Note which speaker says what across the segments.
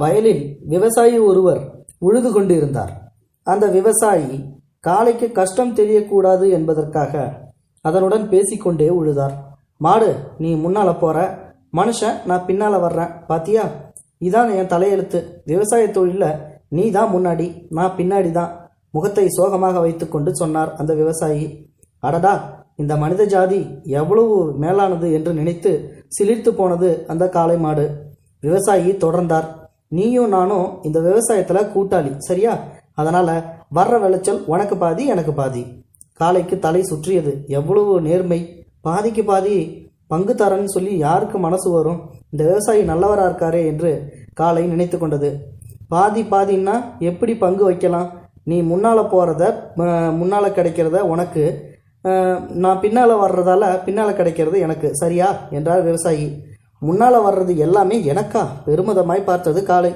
Speaker 1: வயலில் விவசாயி ஒருவர் உழுது கொண்டிருந்தார். அந்த விவசாயி காளைக்கு கஷ்டம் தெரியக்கூடாது என்பதற்காக அதனுடன் பேசிக்கொண்டே உழுதார். மாடு நீ முன்னால போற. மனுஷன் நான் பின்னால வர்றேன். பாத்தியா? இதான் என் தலையெழுத்து. விவசாய தொழில நீ தான் முன்னாடி நான் பின்னாடி தான். முகத்தை சோகமாக வைத்துக்கொண்டு சொன்னார் அந்த விவசாயி. அடடா இந்த மனித ஜாதி எவ்வளவு மேலானது என்று நினைத்து சிலிர்த்து போனது அந்த காளை மாடு. விவசாயி தொடர்ந்தார். நீயும் நானும் இந்த விவசாயத்தில் கூட்டாளி சரியா? அதனால் வர்ற விளைச்சல் உனக்கு பாதி எனக்கு பாதி. காலைக்கு தலை சுற்றியது எவ்வளவு நேர்மை. பாதிக்கு பாதி பங்கு தரேன்னு சொல்லி யாருக்கு மனசு வரும்? இந்த விவசாயி நல்லவராக இருக்காரே என்று காலை நினைத்து கொண்டது. பாதி பாதின்னா எப்படி பங்கு வைக்கலாம்? நீ முன்னால் போகிறத முன்னால் கிடைக்கிறத உனக்கு நான் பின்னால் வர்றதால பின்னால் கிடைக்கிறது எனக்கு சரியா? என்றார் விவசாயி. முன்னால் வர்றது எல்லாமே எனக்கா? பெருமிதமாய் பார்த்தது காளை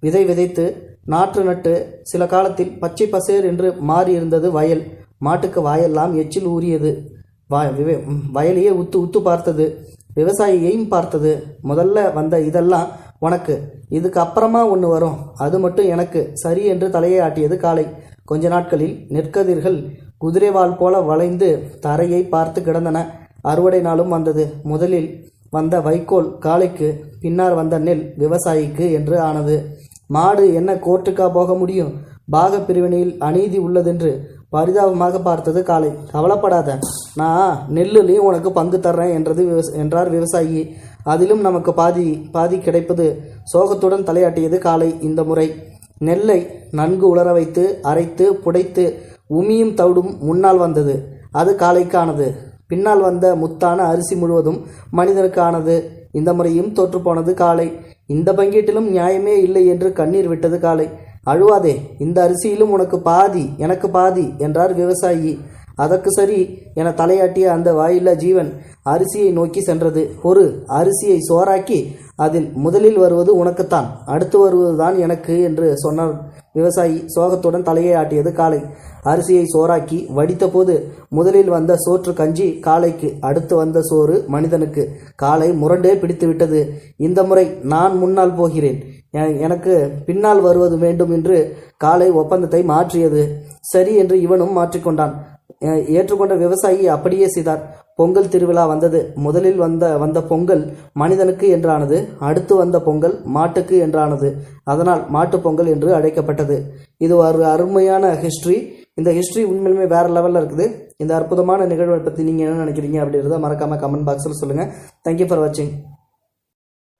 Speaker 1: விதை விதைத்து நாற்று நட்டு சில காலத்தில் பச்சை பசேர் என்று மாறி இருந்தது வயல். மாட்டுக்கு வாயெல்லாம் எச்சில் ஊறியது. வா- விவே- வயலையே உத்து உத்து பார்த்தது. விவசாயியையும் பார்த்தது. முதல்ல வந்த இதெல்லாம் உனக்கு. இதுக்கு அப்புறமா ஒன்று வரும். அது மட்டும் எனக்கு. சரி என்று தலையை ஆட்டியது காளை கொஞ்ச நாட்களில் நெற்கதிர்கள் குதிரைவால் போல வளைந்து தரையை பார்த்து கிடந்தன. அறுவடை நாளும் வந்தது. முதலில் வந்த வைக்கோல் காளைக்கு பின்னால் வந்த நெல் விவசாயிக்கு என்று ஆனது. மாடு என்ன கோர்ட்டுக்கா போக முடியும்? பாக பிரிவினையில் அநீதி உள்ளதென்று பரிதாபமாக பார்த்தது காளை. கவலைப்படாத நான் நெல்லுலையும் உனக்கு பங்கு தர்றேன் என்றது விவச என்றார் விவசாயி. அதிலும் நமக்கு பாதி பாதி கிடைப்பது சோகத்துடன் தலையாட்டியது காளை இந்த முறை. நெல்லை நன்கு உலர வைத்து அரைத்து புடைத்து உமியும் தவிடும் முன்னால் வந்தது. அது காளைக்கானது. பின்னால் வந்த முத்தான அரிசி முழுவதும் மனிதனுக்கானது. இந்த முறையும் தோற்றுப்போனது காளை இந்த பங்கீட்டிலும் நியாயமே இல்லை என்று கண்ணீர் விட்டது காளை அழுவாதே இந்த அரிசியிலும் உனக்கு பாதி எனக்கு பாதி என்றார் விவசாயி. அதற்கு சரி என தலையாட்டிய அந்த வாயில்லா ஜீவன் அரிசியை நோக்கி சென்றது. ஒரு அரிசியை சோறாக்கி அதில் முதலில் வருவது உனக்குத்தான் அடுத்து வருவதுதான் எனக்கு என்று சொன்னார். விவசாயி சோகத்துடன் தலையை ஆட்டியது காளை அரிசியை சோறாக்கி வடித்தபோது முதலில் வந்த சோற்று கஞ்சி காளைக்கு அடுத்து வந்த சோறு மனிதனுக்கு. காளை முரண்டே பிடித்து விட்டது. இந்த முறை நான் முன்னால் போகிறேன். எனக்கு பின்னால் வருவது வேண்டும் என்று காளை ஒப்பந்தத்தை மாற்றியது. சரி என்று இவனும் மாற்றிக்கொண்டான். ஏற்றுக்கொண்ட விவசாயி அப்படியே செய்தார். பொங்கல் திருவிழா வந்தது. முதலில் வந்த வந்த பொங்கல் மனிதனுக்கு என்றானது. அடுத்து வந்த பொங்கல் மாட்டுக்கு என்றானது. அதனால் மாட்டுப் பொங்கல் என்று அழைக்கப்பட்டது. இது ஒரு அருமையான ஹிஸ்டரி இந்த ஹிஸ்டரி உண்மையிலுமே வேற லெவலில் இருக்குது. இந்த அற்புதமான நிகழ்வை பற்றி நீங்கள் என்ன நினைக்கிறீங்க அப்படின்றத மறக்காமல் கமெண்ட் பாக்ஸில் சொல்லுங்கள் தேங்க்யூ ஃபார் வாட்சிங்